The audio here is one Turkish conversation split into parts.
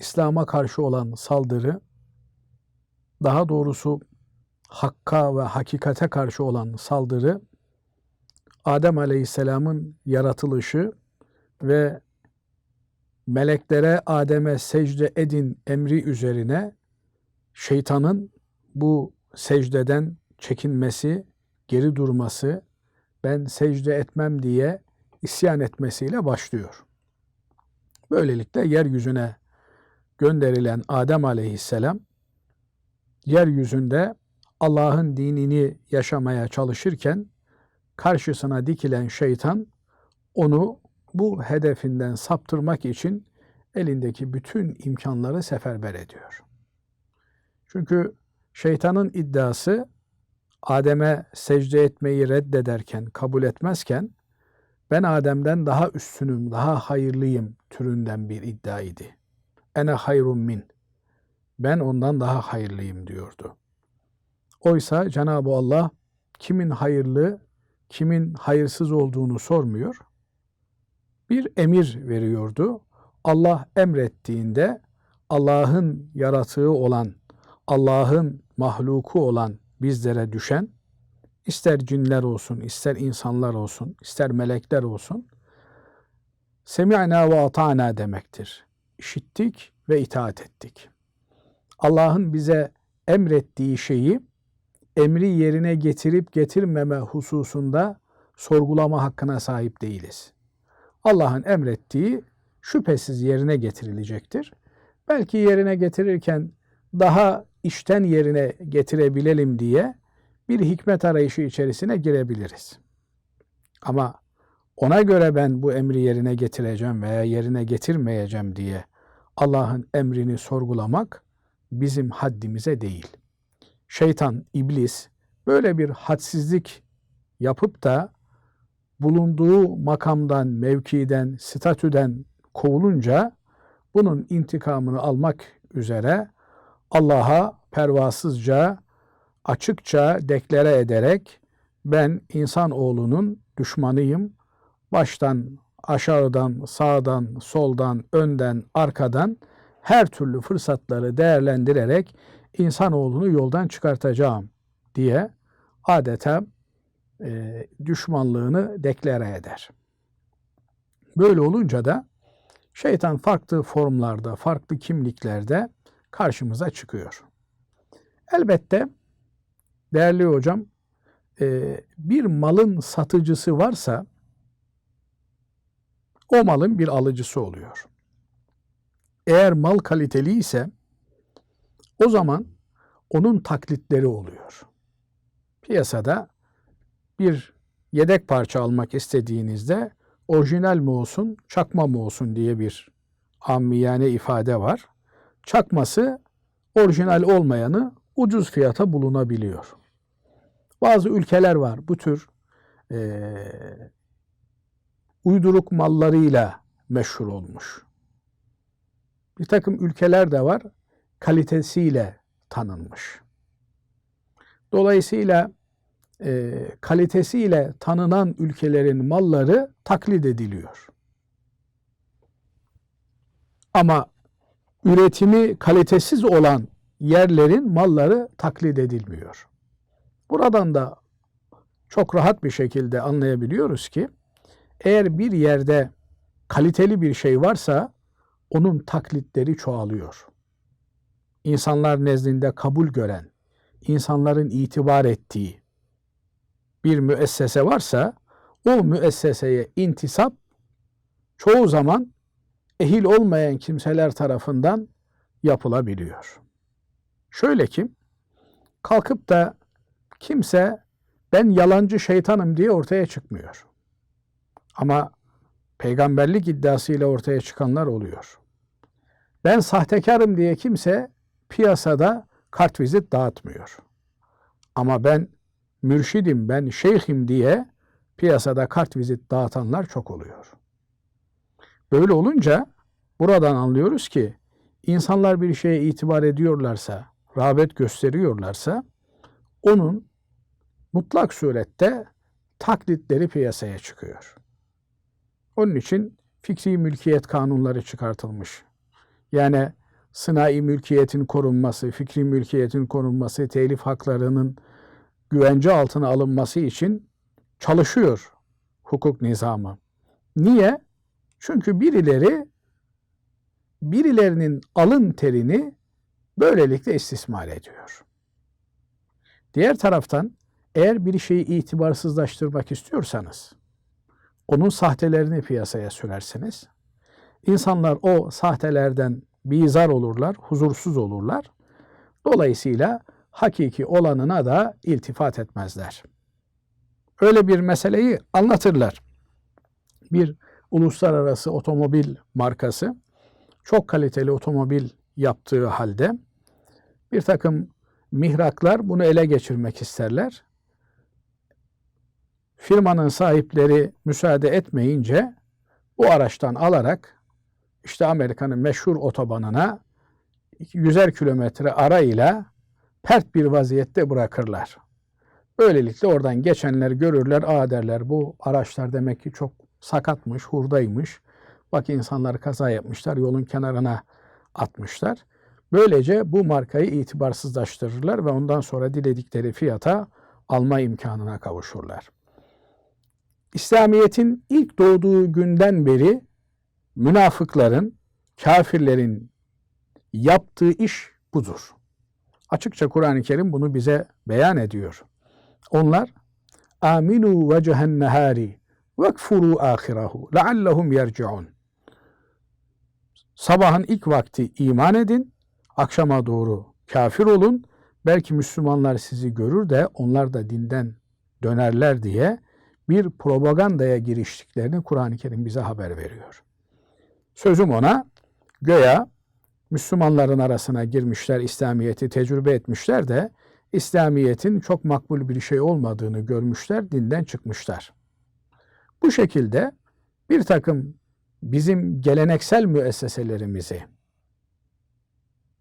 İslam'a karşı olan saldırı, daha doğrusu hakka ve hakikate karşı olan saldırı, Adem Aleyhisselam'ın yaratılışı ve meleklere Adem'e secde edin emri üzerine şeytanın bu secdeden çekinmesi, geri durması, ben secde etmem diye isyan etmesiyle başlıyor. Böylelikle yeryüzüne gönderilen Adem aleyhisselam yeryüzünde Allah'ın dinini yaşamaya çalışırken karşısına dikilen şeytan onu bu hedefinden saptırmak için elindeki bütün imkanları seferber ediyor. Çünkü şeytanın iddiası Adem'e secde etmeyi reddederken, kabul etmezken ben Adem'den daha üstünüm, daha hayırlıyım türünden bir iddiaydı. Ene hayrun min. Ben ondan daha hayırlıyım diyordu. Oysa Cenab-ı Allah kimin hayırlı, kimin hayırsız olduğunu sormuyor. Bir emir veriyordu. Allah emrettiğinde Allah'ın yaratığı olan, Allah'ın mahluku olan bizlere düşen ister cinler olsun, ister insanlar olsun, ister melekler olsun semi'na ve ata'na demektir. İşittik ve itaat ettik. Allah'ın bize emrettiği şeyi emri yerine getirip getirmeme hususunda sorgulama hakkına sahip değiliz. Allah'ın emrettiği şüphesiz yerine getirilecektir. Belki yerine getirirken daha işten yerine getirebilelim diye bir hikmet arayışı içerisine girebiliriz. Ama ona göre ben bu emri yerine getireceğim veya yerine getirmeyeceğim diye Allah'ın emrini sorgulamak bizim haddimize değil. Şeytan, iblis böyle bir hadsizlik yapıp da bulunduğu makamdan, mevkiden, statüden kovulunca bunun intikamını almak üzere Allah'a pervasızca, açıkça deklare ederek ben insan oğlunun düşmanıyım. Baştan, aşağıdan, sağdan, soldan, önden, arkadan her türlü fırsatları değerlendirerek insanoğlunu yoldan çıkartacağım diye adeta e, düşmanlığını deklare eder. Böyle olunca da şeytan farklı formlarda, farklı kimliklerde karşımıza çıkıyor. Elbette değerli hocam e, bir malın satıcısı varsa o malın bir alıcısı oluyor. Eğer mal kaliteli ise o zaman onun taklitleri oluyor. Piyasada bir yedek parça almak istediğinizde orijinal mi olsun, çakma mı olsun diye bir ammiyane ifade var. Çakması orijinal olmayanı ucuz fiyata bulunabiliyor. Bazı ülkeler var bu tür e, uyduruk mallarıyla meşhur olmuş. Bir takım ülkeler de var kalitesiyle tanınmış. Dolayısıyla e, kalitesiyle tanınan ülkelerin malları taklit ediliyor. Ama üretimi kalitesiz olan yerlerin malları taklit edilmiyor. Buradan da çok rahat bir şekilde anlayabiliyoruz ki eğer bir yerde kaliteli bir şey varsa onun taklitleri çoğalıyor. İnsanlar nezdinde kabul gören, insanların itibar ettiği bir müessese varsa o müesseseye intisap çoğu zaman ehil olmayan kimseler tarafından yapılabiliyor. Şöyle ki kalkıp da kimse ben yalancı şeytanım diye ortaya çıkmıyor. Ama peygamberlik iddiasıyla ortaya çıkanlar oluyor. Ben sahtekarım diye kimse piyasada kartvizit dağıtmıyor. Ama ben mürşidim, ben şeyhim diye piyasada kartvizit dağıtanlar çok oluyor. Böyle olunca buradan anlıyoruz ki insanlar bir şeye itibar ediyorlarsa, rağbet gösteriyorlarsa onun mutlak surette taklitleri piyasaya çıkıyor. Onun için fikri mülkiyet kanunları çıkartılmış. Yani sınai mülkiyetin korunması, fikri mülkiyetin korunması, telif haklarının güvence altına alınması için çalışıyor hukuk nizamı. Niye? Çünkü birileri birilerinin alın terini böylelikle istismar ediyor. Diğer taraftan eğer bir şeyi itibarsızlaştırmak istiyorsanız onun sahtelerini piyasaya sürersiniz. İnsanlar o sahtelerden bizar olurlar, huzursuz olurlar. Dolayısıyla hakiki olanına da iltifat etmezler. Öyle bir meseleyi anlatırlar. Bir uluslararası otomobil markası çok kaliteli otomobil yaptığı halde bir takım mihraklar bunu ele geçirmek isterler. Firmanın sahipleri müsaade etmeyince bu araçtan alarak işte Amerika'nın meşhur otobanına yüzer kilometre arayla pert bir vaziyette bırakırlar. Böylelikle oradan geçenler görürler, aa derler bu araçlar demek ki çok sakatmış, hurdaymış. Bak insanlar kaza yapmışlar, yolun kenarına atmışlar. Böylece bu markayı itibarsızlaştırırlar ve ondan sonra diledikleri fiyata alma imkanına kavuşurlar. İslamiyet'in ilk doğduğu günden beri münafıkların, kafirlerin yaptığı iş budur. Açıkça Kur'an-ı Kerim bunu bize beyan ediyor. Onlar aminu vecehen nehari vekfuru ahirahu leallehum yerciun. Sabahın ilk vakti iman edin, akşama doğru kafir olun. Belki Müslümanlar sizi görür de onlar da dinden dönerler diye bir propagandaya giriştiklerini Kur'an-ı Kerim bize haber veriyor. Sözüm ona göya Müslümanların arasına girmişler, İslamiyet'i tecrübe etmişler de İslamiyet'in çok makbul bir şey olmadığını görmüşler, dinden çıkmışlar. Bu şekilde bir takım bizim geleneksel müesseselerimizi,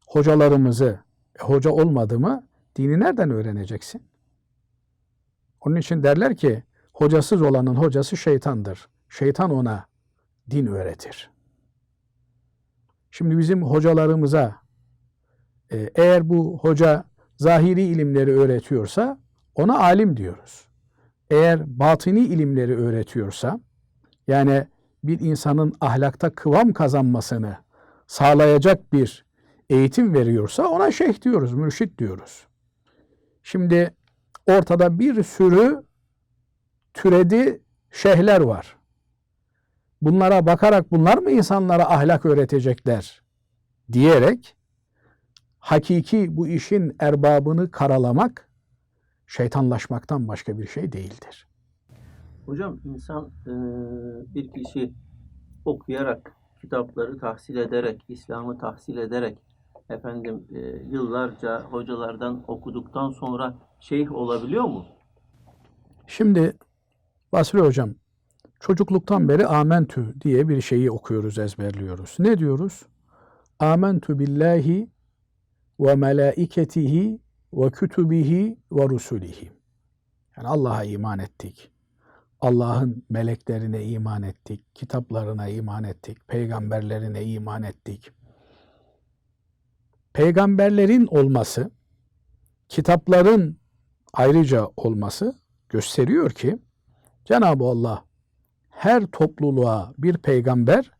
hocalarımızı, e, hoca olmadı mı dini nereden öğreneceksin? Onun için derler ki hocasız olanın hocası şeytandır. Şeytan ona din öğretir. Şimdi bizim hocalarımıza e, eğer bu hoca zahiri ilimleri öğretiyorsa ona alim diyoruz. Eğer batini ilimleri öğretiyorsa yani bir insanın ahlakta kıvam kazanmasını sağlayacak bir eğitim veriyorsa ona şeyh diyoruz, mürşit diyoruz. Şimdi ortada bir sürü türedi şeyhler var. Bunlara bakarak bunlar mı insanlara ahlak öğretecekler diyerek hakiki bu işin erbabını karalamak şeytanlaşmaktan başka bir şey değildir. Hocam insan e, bir kişi okuyarak, kitapları tahsil ederek, İslam'ı tahsil ederek efendim e, yıllarca hocalardan okuduktan sonra şeyh olabiliyor mu? Şimdi Basri Hocam çocukluktan beri amentü diye bir şeyi okuyoruz, ezberliyoruz. Ne diyoruz? Amentü billahi ve melaiketihi ve kütübihi ve rusulihi. Yani Allah'a iman ettik. Allah'ın meleklerine iman ettik, kitaplarına iman ettik, peygamberlerine iman ettik. Peygamberlerin olması, kitapların ayrıca olması gösteriyor ki Cenab-ı Allah her topluluğa bir peygamber,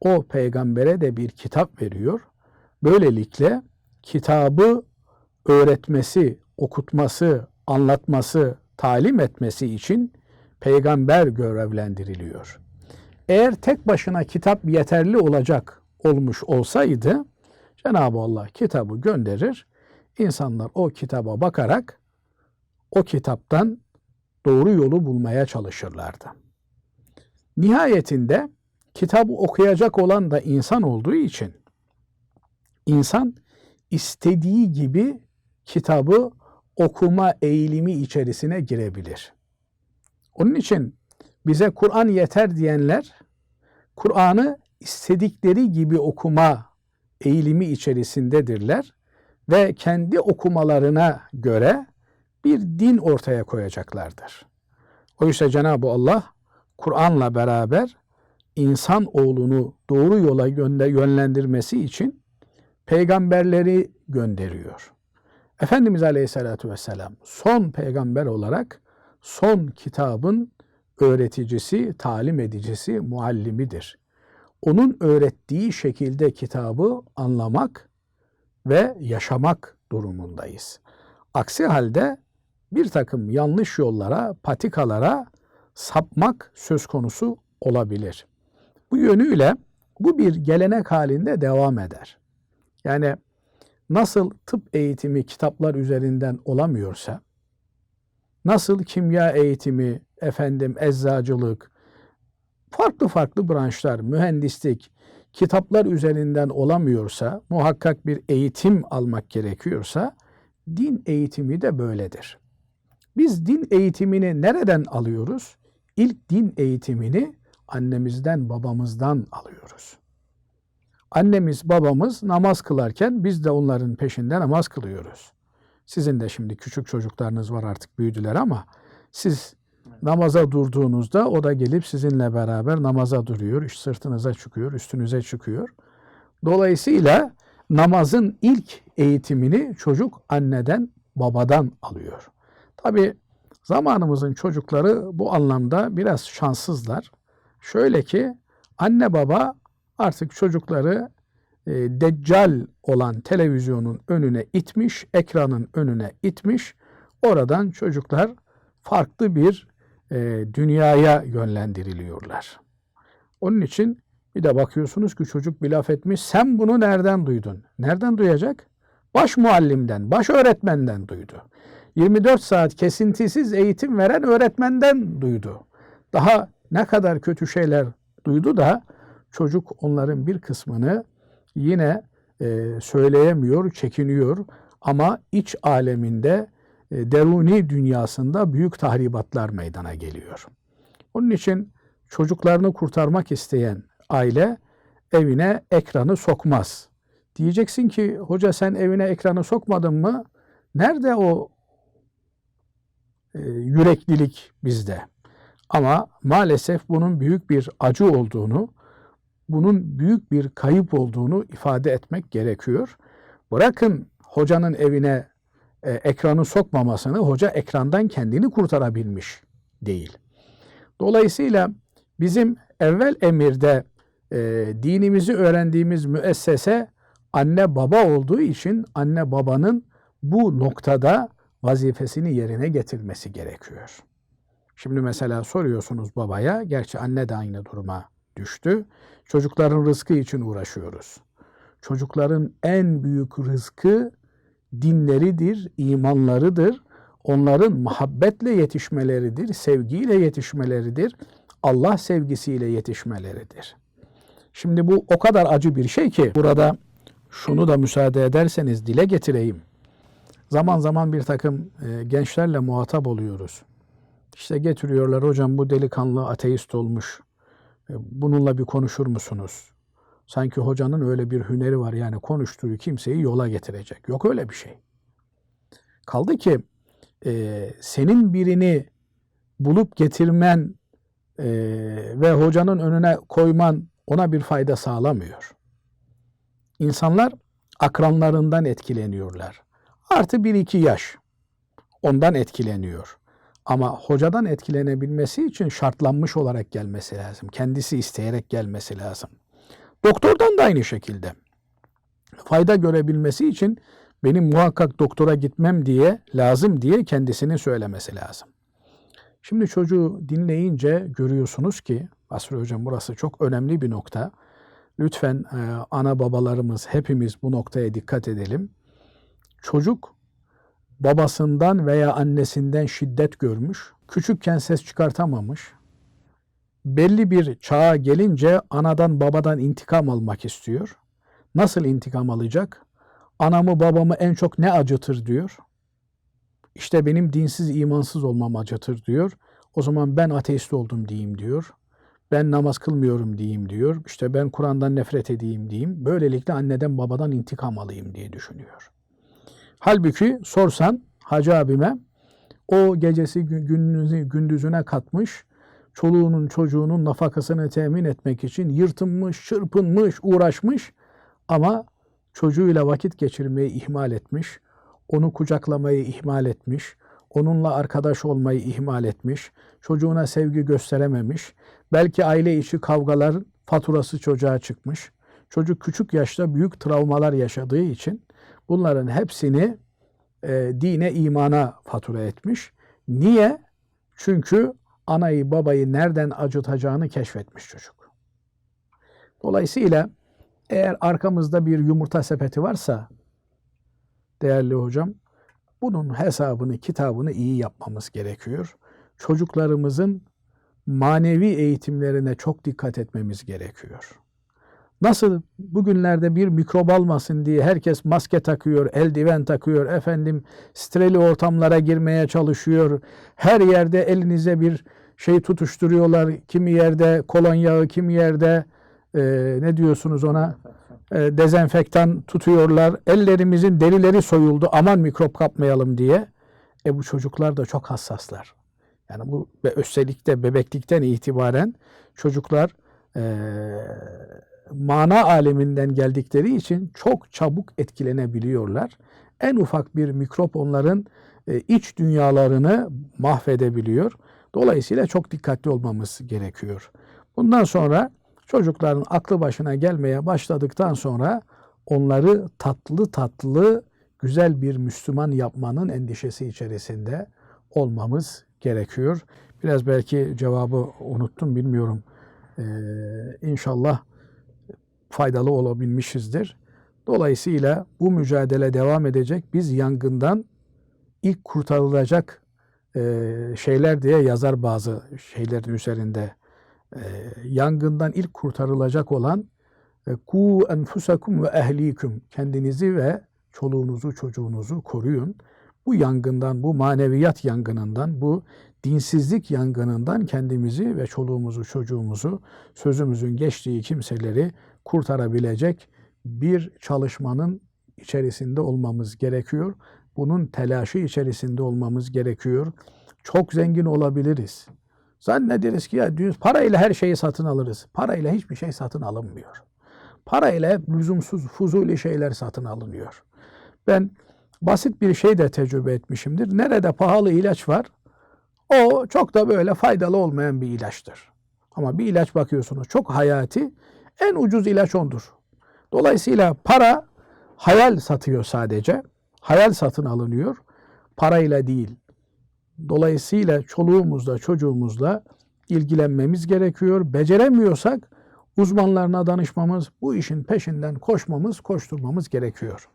o peygambere de bir kitap veriyor. Böylelikle kitabı öğretmesi, okutması, anlatması, talim etmesi için peygamber görevlendiriliyor. Eğer tek başına kitap yeterli olacak olmuş olsaydı Cenab-ı Allah kitabı gönderir. İnsanlar o kitaba bakarak o kitaptan doğru yolu bulmaya çalışırlardı. Nihayetinde kitabı okuyacak olan da insan olduğu için insan istediği gibi kitabı okuma eğilimi içerisine girebilir. Onun için bize Kur'an yeter diyenler Kur'an'ı istedikleri gibi okuma eğilimi içerisindedirler ve kendi okumalarına göre bir din ortaya koyacaklardır. Oysa Cenab-ı Allah Kur'an'la beraber insan oğlunu doğru yola yönlendirmesi için peygamberleri gönderiyor. Efendimiz Aleyhisselatü Vesselam son peygamber olarak son kitabın öğreticisi, talim edicisi, muallimidir. Onun öğrettiği şekilde kitabı anlamak ve yaşamak durumundayız. Aksi halde bir takım yanlış yollara, patikalara sapmak söz konusu olabilir. Bu yönüyle bu bir gelenek halinde devam eder. Yani nasıl tıp eğitimi kitaplar üzerinden olamıyorsa, nasıl kimya eğitimi, efendim eczacılık, farklı farklı branşlar, mühendislik, kitaplar üzerinden olamıyorsa, muhakkak bir eğitim almak gerekiyorsa, din eğitimi de böyledir. Biz din eğitimini nereden alıyoruz? İlk din eğitimini annemizden, babamızdan alıyoruz. Annemiz, babamız namaz kılarken biz de onların peşinde namaz kılıyoruz. Sizin de şimdi küçük çocuklarınız var artık büyüdüler ama siz namaza durduğunuzda o da gelip sizinle beraber namaza duruyor, iş sırtınıza çıkıyor, üstünüze çıkıyor. Dolayısıyla namazın ilk eğitimini çocuk anneden, babadan alıyor. Tabi zamanımızın çocukları bu anlamda biraz şanssızlar. Şöyle ki anne baba artık çocukları e, deccal olan televizyonun önüne itmiş, ekranın önüne itmiş. Oradan çocuklar farklı bir e, dünyaya yönlendiriliyorlar. Onun için bir de bakıyorsunuz ki çocuk bir laf etmiş. Sen bunu nereden duydun? Nereden duyacak? Baş muallimden, baş öğretmenden duydu. 24 saat kesintisiz eğitim veren öğretmenden duydu. Daha ne kadar kötü şeyler duydu da çocuk onların bir kısmını yine e, söyleyemiyor, çekiniyor ama iç aleminde e, deruni dünyasında büyük tahribatlar meydana geliyor. Onun için çocuklarını kurtarmak isteyen aile evine ekranı sokmaz. Diyeceksin ki hoca sen evine ekranı sokmadın mı? Nerede o yüreklilik bizde? Ama maalesef bunun büyük bir acı olduğunu, bunun büyük bir kayıp olduğunu ifade etmek gerekiyor. Bırakın hocanın evine e, ekranı sokmamasını, hoca ekrandan kendini kurtarabilmiş değil. Dolayısıyla bizim evvel emirde e, dinimizi öğrendiğimiz müessese anne baba olduğu için anne babanın bu noktada vazifesini yerine getirmesi gerekiyor. Şimdi mesela soruyorsunuz babaya, gerçi anne de aynı duruma düştü. Çocukların rızkı için uğraşıyoruz. Çocukların en büyük rızkı dinleridir, imanlarıdır. Onların muhabbetle yetişmeleridir, sevgiyle yetişmeleridir, Allah sevgisiyle yetişmeleridir. Şimdi bu o kadar acı bir şey ki burada şunu da müsaade ederseniz dile getireyim. Zaman zaman bir takım e, gençlerle muhatap oluyoruz. İşte getiriyorlar hocam bu delikanlı ateist olmuş. E, bununla bir konuşur musunuz? Sanki hocanın öyle bir hüneri var yani konuştuğu kimseyi yola getirecek. Yok öyle bir şey. Kaldı ki e, senin birini bulup getirmen e, ve hocanın önüne koyman ona bir fayda sağlamıyor. İnsanlar akranlarından etkileniyorlar. Artı bir iki yaş ondan etkileniyor. Ama hocadan etkilenebilmesi için şartlanmış olarak gelmesi lazım. Kendisi isteyerek gelmesi lazım. Doktordan da aynı şekilde. Fayda görebilmesi için benim muhakkak doktora gitmem diye lazım diye kendisini söylemesi lazım. Şimdi çocuğu dinleyince görüyorsunuz ki Basri Hocam burası çok önemli bir nokta. Lütfen e, ana babalarımız hepimiz bu noktaya dikkat edelim. Çocuk babasından veya annesinden şiddet görmüş, küçükken ses çıkartamamış, belli bir çağa gelince anadan babadan intikam almak istiyor. Nasıl intikam alacak? Anamı babamı en çok ne acıtır diyor. İşte benim dinsiz imansız olmam acıtır diyor. O zaman ben ateist oldum diyeyim diyor. Ben namaz kılmıyorum diyeyim diyor. İşte ben Kur'an'dan nefret edeyim diyeyim. Böylelikle anneden babadan intikam alayım diye düşünüyor. Halbuki sorsan hacı abime o gecesi gündüzü, gündüzüne katmış çoluğunun çocuğunun nafakasını temin etmek için yırtınmış, çırpınmış, uğraşmış ama çocuğuyla vakit geçirmeyi ihmal etmiş, onu kucaklamayı ihmal etmiş, onunla arkadaş olmayı ihmal etmiş, çocuğuna sevgi gösterememiş, belki aile içi kavgalar faturası çocuğa çıkmış. Çocuk küçük yaşta büyük travmalar yaşadığı için bunların hepsini e, dine, imana fatura etmiş. Niye? Çünkü anayı babayı nereden acıtacağını keşfetmiş çocuk. Dolayısıyla eğer arkamızda bir yumurta sepeti varsa değerli hocam bunun hesabını, kitabını iyi yapmamız gerekiyor. Çocuklarımızın manevi eğitimlerine çok dikkat etmemiz gerekiyor. Nasıl bugünlerde bir mikrop almasın diye herkes maske takıyor, eldiven takıyor, efendim streli ortamlara girmeye çalışıyor. Her yerde elinize bir şey tutuşturuyorlar. Kimi yerde kolonya, kimi yerde e, ne diyorsunuz ona? E, dezenfektan tutuyorlar. Ellerimizin derileri soyuldu. Aman mikrop kapmayalım diye. E bu çocuklar da çok hassaslar. Yani bu özellikle bebeklikten itibaren çocuklar e, mana aleminden geldikleri için çok çabuk etkilenebiliyorlar. En ufak bir mikrop onların e, iç dünyalarını mahvedebiliyor. Dolayısıyla çok dikkatli olmamız gerekiyor. Bundan sonra çocukların aklı başına gelmeye başladıktan sonra onları tatlı tatlı güzel bir Müslüman yapmanın endişesi içerisinde olmamız gerekiyor. Biraz belki cevabı unuttum bilmiyorum. Ee, inşallah faydalı olabilmişizdir. Dolayısıyla bu mücadele devam edecek. Biz yangından ilk kurtarılacak e, şeyler diye yazar bazı şeylerin üzerinde. E, yangından ilk kurtarılacak olan e, ku enfusakum ve ehlikum kendinizi ve çoluğunuzu çocuğunuzu koruyun. Bu yangından, bu maneviyat yangınından, bu dinsizlik yangınından kendimizi ve çoluğumuzu, çocuğumuzu, sözümüzün geçtiği kimseleri kurtarabilecek bir çalışmanın içerisinde olmamız gerekiyor. Bunun telaşı içerisinde olmamız gerekiyor. Çok zengin olabiliriz. Zannederiz ki ya parayla her şeyi satın alırız. Parayla hiçbir şey satın alınmıyor. Parayla hep lüzumsuz, fuzuli şeyler satın alınıyor. Ben basit bir şey de tecrübe etmişimdir. Nerede pahalı ilaç var, o çok da böyle faydalı olmayan bir ilaçtır. Ama bir ilaç bakıyorsunuz çok hayati, en ucuz ilaç ondur. Dolayısıyla para hayal satıyor sadece. Hayal satın alınıyor. Parayla değil. Dolayısıyla çoluğumuzla, çocuğumuzla ilgilenmemiz gerekiyor. Beceremiyorsak uzmanlarına danışmamız, bu işin peşinden koşmamız, koşturmamız gerekiyor.